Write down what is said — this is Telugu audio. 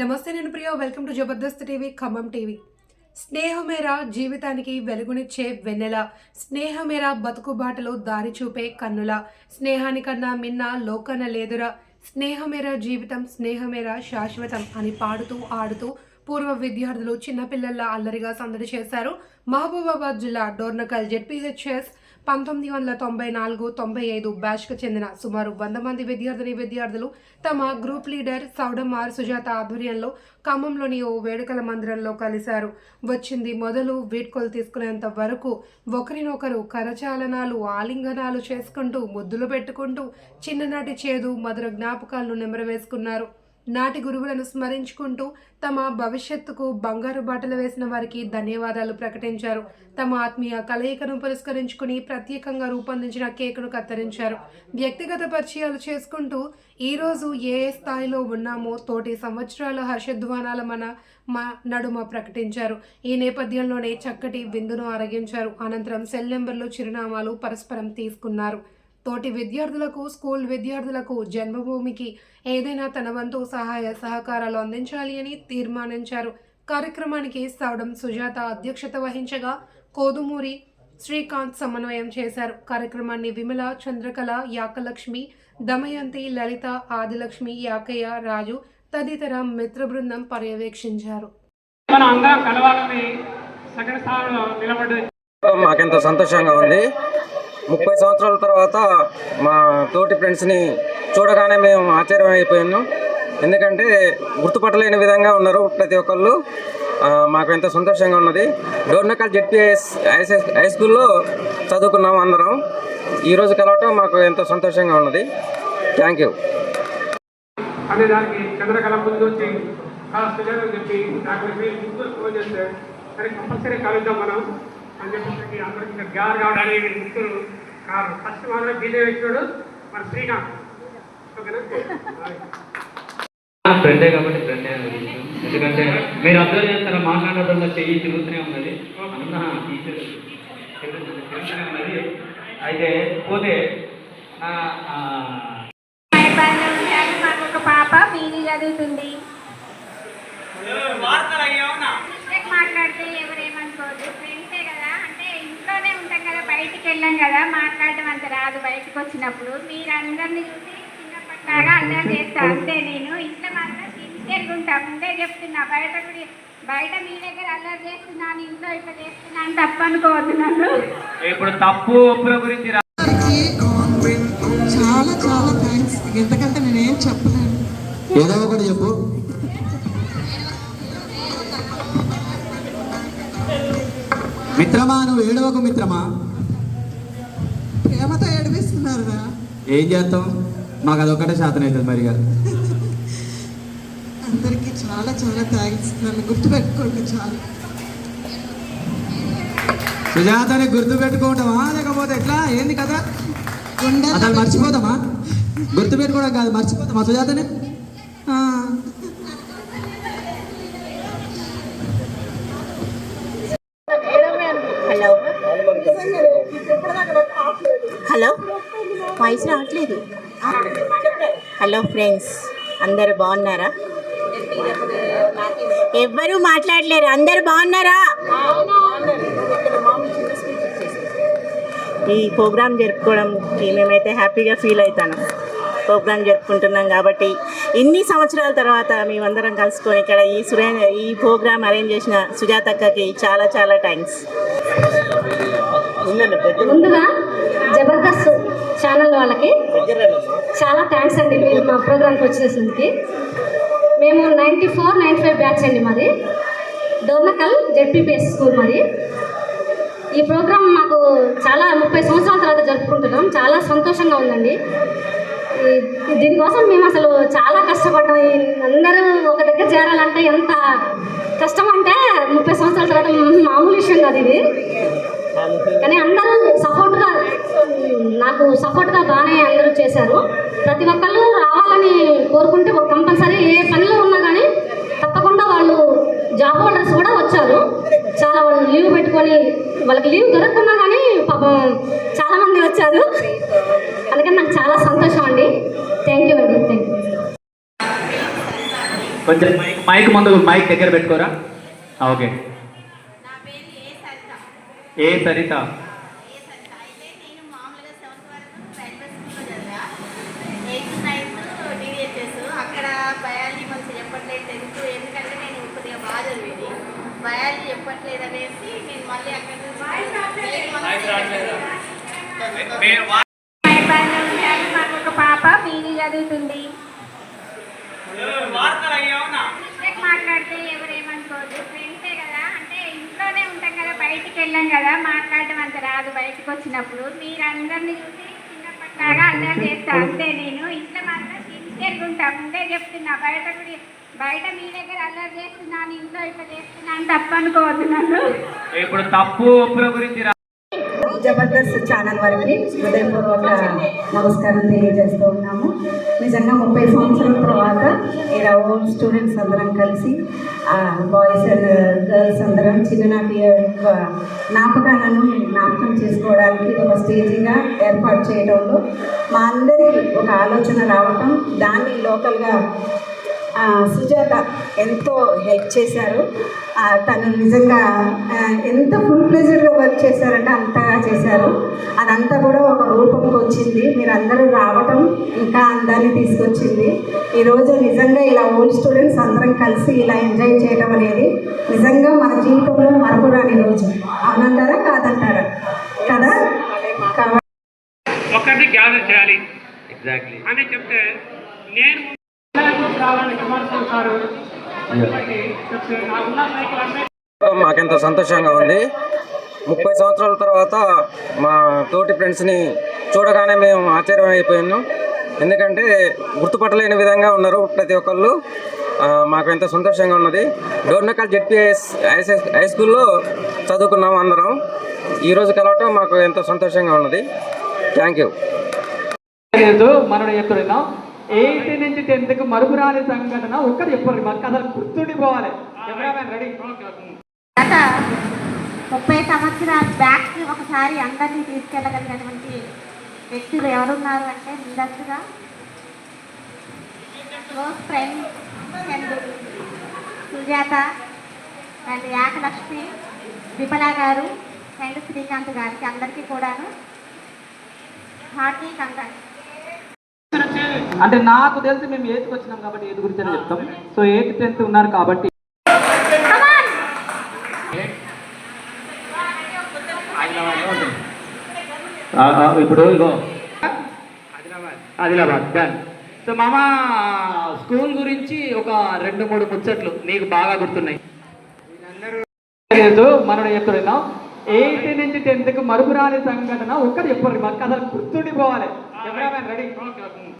నమస్తే నేను Priya. Welcome to Jabardasth TV Khammam TV. స్నేహమేరా జీవితానికి వెలుగునిచ్చే వెన్నెల. స్నేహమేరా బతుకు బాటలో దారి చూపే కన్నుల. స్నేహానికన్నా మిన్న లోకన లేదురా. స్నేహమేరా జీవితం స్నేహమేరా శాశ్వతం అని పాడుతూ ఆడుతూ పూర్వ విద్యార్థులు చిన్నపిల్లల అల్లరిగా సందడి చేశారు మహబూబాబాద్ జిల్లా డోర్నకల్ జెడ్పీహెచ్ఎస్ పంతొమ్మిది వందల తొంభై నాలుగు తొంభై ఐదు బ్యాచ్కు చెందిన సుమారు వంద మంది విద్యార్థిని విద్యార్థులు తమ గ్రూప్ లీడర్ సౌడమార్ సుజాత ఆధ్వర్యంలో ఖమ్మంలోని ఓ వేడుకల మందిరంలో కలిశారు. వచ్చింది మొదలు వీడ్కోలు తీసుకునేంత వరకు ఒకరినొకరు కరచాలనాలు ఆలింగనాలు చేసుకుంటూ ముద్దులు పెట్టుకుంటూ చిన్ననాటి చేదు మధుర జ్ఞాపకాలను నెమరవేసుకున్నారు. నాటి గురువులను స్మరించుకుంటూ తమ భవిష్యత్తుకు బంగారు బాటలు వేసిన వారికి ధన్యవాదాలు ప్రకటించారు. తమ ఆత్మీయ కలయికను పురస్కరించుకుని ప్రత్యేకంగా రూపొందించిన కేకును కత్తిరించారు. వ్యక్తిగత పరిచయాలు చేసుకుంటూ ఈరోజు ఏ ఏ స్థాయిలో ఉన్నామో తోటి సంవత్సరాల హర్షధ్వానాల మన మా నడుమ ప్రకటించారు. ఈ నేపథ్యంలోనే చక్కటి విందును ఆరగించారు. అనంతరం సెల్ నెంబర్లు చిరునామాలు పరస్పరం తీసుకున్నారు. తోటి విద్యార్థులకు స్కూల్ విద్యార్థులకు జన్మభూమికి ఏదైనా తన వంతు సహాయ సహకారాలు అందించాలి అని తీర్మానించారు. కార్యక్రమానికి సౌడం సుజాత అధ్యక్షత వహించగా కోదుమూరి శ్రీకాంత్ సమన్వయం చేశారు. కార్యక్రమాన్ని విమల చంద్రకళ యాకలక్ష్మి దమయంతి లలిత ఆదిలక్ష్మి యాకయ్య రాజు తదితర మిత్ర బృందం పర్యవేక్షించారు. మనం అందరం కలవాలని సెకండ్ స్థానంలో నిలబడి మాకెంతో సంతోషంగా ఉంది. ముప్పై సంవత్సరాల తర్వాత మా తోటి ఫ్రెండ్స్ని చూడగానే మేము ఆశ్చర్యం అయిపోయాము. ఎందుకంటే గుర్తుపట్టలేని విధంగా ఉన్నారు ప్రతి ఒక్కళ్ళు. మాకు ఎంతో సంతోషంగా ఉన్నది. డోర్నకల్ జెడ్పిఎస్ హై స్కూల్లో చదువుకున్నాము అందరం. ఈరోజు కలవటం మాకు ఎంతో సంతోషంగా ఉన్నది. Thank you. అనే దానికి చంద్రకళ ముందు వచ్చి చాలా సుజాతని చెప్పి నాకు ఫోన్ చేస్తే సరే కంపల్సరీ కలుద్దాం మనం. అని చెప్పేసి అందరికి ఇంకా గ్యార్ కావడానికి ముగ్గురు కారు. ఫస్ట్ మాత్రం బీజే వ్యక్తుడు మన శ్రీకాంత్ ఓకేనా? ఫ్రెండే కాబట్టి ఫ్రెండే. ఎందుకంటే మీరు అబ్జర్వ్ చేస్తారా? మాట్లాడడంలో చెయ్యి తిరుగుతూనే ఉన్నది. అన్న టీచర్ తిరుగుతూనే ఉన్నది. అయితే పోతే పాప పీజీ చదువుతుంది మాట్లాడితే ఎవరేమనుకోవద్దు ఫ్రెండ్సే కదా అంటే ఇంట్లోనే ఉంటాం కదా వెళ్ళాం కదా మాట్లాడడం అంత రాదు బయటకు వచ్చినప్పుడు. మీరు అందరిని చూసి చిన్నప్పటిలాగా అందరం చేస్తా అంతే నేను. ఇంట్లో మాత్రం సిన్సియర్గా ఉంటా ముందే చెప్తున్నా బయట కూడా బయట మీ దగ్గర అల్లరి చేస్తున్నాను ఇంట్లో ఇట్లా చేస్తున్నాను తప్పు అనుకోవద్దు నన్ను. ఇప్పుడు తప్పు గురించి చాలా చాలా థ్యాంక్స్ ఎందుకంటే నేనేం చెప్పలేను. ఏదో ఒకటి చెప్పు. మిత్రమా నువ్వు ఏడవకు మిత్రమా? ఏం చేస్తాం? మాకు అదొక్కటే శాతం అవుతుంది మరిగా అందరికీ చాలా చాలా థ్యాంక్స్ నన్ను గుర్తుపెట్టుకోండి చాలా. సుజాతని గుర్తు పెట్టుకోవటమా లేకపోతే ఎట్లా? ఏంది కదా అసలు మర్చిపోతామా? గుర్తు పెట్టుకోవడం కాదు మర్చిపోతామా సుజాతని? ఆ, హలో. హలో వాయిస్ రావట్లేదు. హలో ఫ్రెండ్స్ అందరు బాగున్నారా? ఎవ్వరూ మాట్లాడలేరు అందరు బాగున్నారా? ఈ ప్రోగ్రామ్ జరుపుకోవడంకి మేమైతే హ్యాపీగా ఫీల్ అవుతాను. ప్రోగ్రామ్ జరుపుకుంటున్నాం కాబట్టి ఇన్ని సంవత్సరాల తర్వాత మేమందరం కలుసుకొని ఇక్కడ ఈ సురే ఈ ప్రోగ్రామ్ అరేంజ్ చేసిన సుజాతక్కకి చాలా చాలా థ్యాంక్స్. ముందుగా జబర్దస్త్ ఛానల్ వాళ్ళకి చాలా థ్యాంక్స్ అండి. మీరు మా ప్రోగ్రామ్కి వచ్చేసరికి మేము ninety four ninety five batch అండి మాది. డోర్నకల్ జెడ్పీపీఎస్ స్కూల్ మాది. ఈ ప్రోగ్రామ్ మాకు చాలా ముప్పై సంవత్సరాల తర్వాత జరుపుకుంటున్నాం. చాలా సంతోషంగా ఉందండి. దీనికోసం మేము అసలు చాలా కష్టపడ్డాం. అందరూ ఒక దగ్గర చేరాలంటే ఎంత కష్టం అంటే ముప్పై సంవత్సరాల తర్వాత మామూలు విషయం కాదు ఇది. కానీ అందరూ నాకు సపోర్ట్గా బాగానే అందరూ చేశారు. ప్రతి ఒక్కళ్ళు రావాలని కోరుకుంటే ఒక కంపల్సరీ ఏ పనిలో ఉన్నా కానీ తప్పకుండా వాళ్ళు జాబ్ హోల్డర్స్ కూడా వచ్చారు. చాలా వాళ్ళు లీవ్ పెట్టుకొని వాళ్ళకి లీవ్ దొరకకున్నా కానీ పాపం చాలా మంది వచ్చారు. అందుకని నాకు చాలా సంతోషం అండి. థ్యాంక్ యూ అండి థ్యాంక్ యూ కొంచెం మైక్ మైక్ ముందు మైక్ దగ్గర పెట్టుకోరా? ఓకే. నా పేరు ఏ సరిత ఏ సరిత ఏ సరిత అయితే నేను మామూలుగా సెవెంత్ వరకు రైల్వే స్కూల్లో చదివా ఎయిత్ నైన్త్ డివిహెచ్ఎస్ అక్కడ బయాలజీ మంచి చెప్పట్లేదు తెలుసు ఎందుకంటే నేను కొద్దిగా బాగా చదివేది బయాలజీ చెప్పట్లేదు అనేసి నేను మళ్ళీ అక్కడ నుంచి మాకు ఒక పాప పీజీ చదువుతుంది మిస్టేక్ మాట్లాడితే ఎవరేమనుకోవద్దు ఫ్రెండ్సే కదా అంటే ఇంట్లోనే ఉంటాం కదా బయటికి వెళ్ళాం కదా మాట్లాడడం అంత రాదు. బయటకు వచ్చినప్పుడు మీరు చూసి చిన్నప్పటిలాగా అల్లరి చేస్తా అంతే నేను. ఇంట్లో మాత్రం సిన్సియర్గా ఉంటా. ముందే చెప్తున్నా బయట కూడా బయట మీ దగ్గర అల్లరి చేస్తున్నాను ఇంట్లో ఇట్లా చేస్తున్నాను తప్పు అనుకోవద్దు నన్ను. ఇప్పుడు తప్పు ఒప్పుల గురించి జబర్దస్త్ ఛానల్ వారికి హృదయపూర్వక నమస్కారం తెలియజేస్తూ ఉన్నాము. నిజంగా ముప్పై సంవత్సరాల తర్వాత ఇలా ఓల్డ్ స్టూడెంట్స్ అందరం కలిసి బాయ్స్ అండ్ గర్ల్స్ అందరం చిన్ననాటి యొక్క జ్ఞాపకాలను జ్ఞాపకం చేసుకోవడానికి ఒక స్టేజీగా ఏర్పాటు చేయడంలో మా అందరికీ ఒక ఆలోచన రావటం దాన్ని లోకల్గా సుజాత ఎంతో హెల్ప్ చేశారు. తను నిజంగా ఎంత ఫుల్ ప్లెజర్గా వర్క్ చేశారంటే అంతగా చేశారు. అదంతా కూడా ఒక రూపంకి వచ్చింది. మీరు అందరూ రావటం ఇంకా అందాన్ని తీసుకొచ్చింది. ఈరోజు నిజంగా ఇలా ఓల్డ్ స్టూడెంట్స్ అందరం కలిసి ఇలా ఎంజాయ్ చేయడం అనేది నిజంగా మన జీవితంలో మరపురాని రోజు. అవునంటారా? కాదంటారా? కదా? కాబట్టి ఒకరిని గ్యాదర్ చేయాలి. ఎగ్జాక్ట్లీ అని చెప్తే నేను రావాలని సారు మాకెంత మాకెంతో సంతోషంగా ఉంది. ముప్పై సంవత్సరాల తర్వాత మా తోటి ఫ్రెండ్స్ని చూడగానే మేము ఆశ్చర్యం అయిపోయాము. ఎందుకంటే గుర్తుపట్టలేని విధంగా ఉన్నారు ప్రతి ఒక్కళ్ళు. మాకు ఎంతో సంతోషంగా ఉన్నది. డోర్నకల్ జెడ్పిఎస్ హై స్కూల్లో చదువుకున్నాం అందరం. ఈరోజు కలవటం మాకు ఎంతో సంతోషంగా ఉన్నది. థ్యాంక్ యూ మనడు చెప్తున్నాం ఎయిత్ నుంచి టెన్త్కు మరుపురాని సంఘటన ఒక్కరు చెప్పారు మాకు అసలు గుర్తుండిపోవాలి. Cameraman ready? గత ముప్పై సంవత్సరాల బ్యాక్ ఒకసారి అందరినీ తీసుకెళ్ళగలిగినటువంటి వ్యక్తులు ఎవరున్నారు అంటే ముందస్తుగా close friend Chandu Sujatha and Yakalakshmi Vimala garu and Srikanth గారికి అందరికీ కూడాను హార్టీ కంగ్రాట్స్ అంటే నాకు తెలిసి మేము ఎయిత్కి వచ్చినాం కాబట్టి ఎయిత్ గురించి అని చెప్తాం. సో ఎయిత్ టెన్త్ ఉన్నారు కాబట్టి. ఇప్పుడు ఇగో. ఆదిలాబాద్ డన్ సో మామ స్కూల్ గురించి ఒక రెండు మూడు ముచ్చట్లు నీకు బాగా గుర్తున్నాయి. లేదు మనడు చెప్తున్నాం ఎయిత్ నుంచి టెన్త్కు మరుపురాని సంఘటన ఒక్కరు చెప్పారు మాకు అసలు గుర్తుండిపోవాలి. Cameraman ready